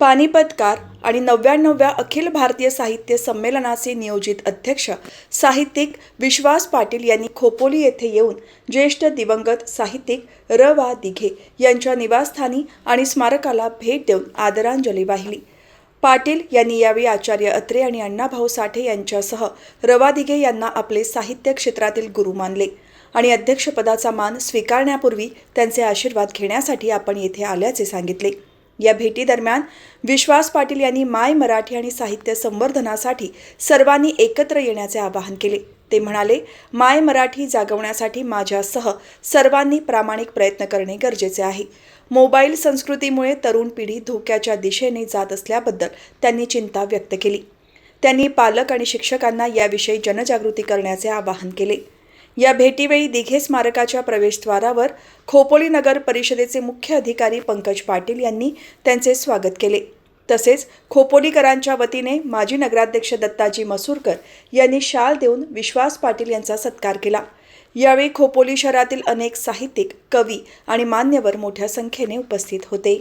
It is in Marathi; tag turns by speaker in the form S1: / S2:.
S1: पानिपतकार आणि नव्याण्णव्या अखिल भारतीय साहित्य संमेलनाचे नियोजित अध्यक्ष साहित्यिक विश्वास पाटील यांनी खोपोली येथे येऊन ज्येष्ठ दिवंगत साहित्यिक र वा दिघे यांच्या निवासस्थानी आणि स्मारकाला भेट देऊन आदरांजली वाहिली. पाटील यांनी यावेळी आचार्य अत्रे आणि अण्णाभाऊ साठे यांच्यासह रवा दिघे यांना आपले साहित्य क्षेत्रातील गुरु मानले आणि अध्यक्षपदाचा मान स्वीकारण्यापूर्वी त्यांचे आशीर्वाद घेण्यासाठी आपण येथे आल्याचे सांगितले. या भेटीदरम्यान विश्वास पाटील यांनी माय मराठी आणि साहित्य संवर्धनासाठी सर्वांनी एकत्र येण्याचे आवाहन केले. ते म्हणाले माय मराठी जागवण्यासाठी माझ्यासह सर्वांनी प्रामाणिक प्रयत्न करणे गरजेचे आहे. मोबाईल संस्कृतीमुळे तरुण पिढी धोक्याच्या दिशेने जात असल्याबद्दल त्यांनी चिंता व्यक्त केली. त्यांनी पालक आणि शिक्षकांना याविषयी जनजागृती करण्याचे आवाहन केले. या भेटीवेळी दिघे स्मारकाच्या प्रवेशद्वारावर खोपोली नगर परिषदेचे मुख्य अधिकारी पंकज पाटील यांनी त्यांचे स्वागत केले. तसेच खोपोलीकरांच्या वतीने माजी नगराध्यक्ष दत्ताजी मसूरकर यांनी शाल देऊन विश्वास पाटील यांचा सत्कार केला. यावेळी खोपोली शहरातील अनेक साहित्यिक कवी आणि मान्यवर मोठ्या संख्येने उपस्थित होते.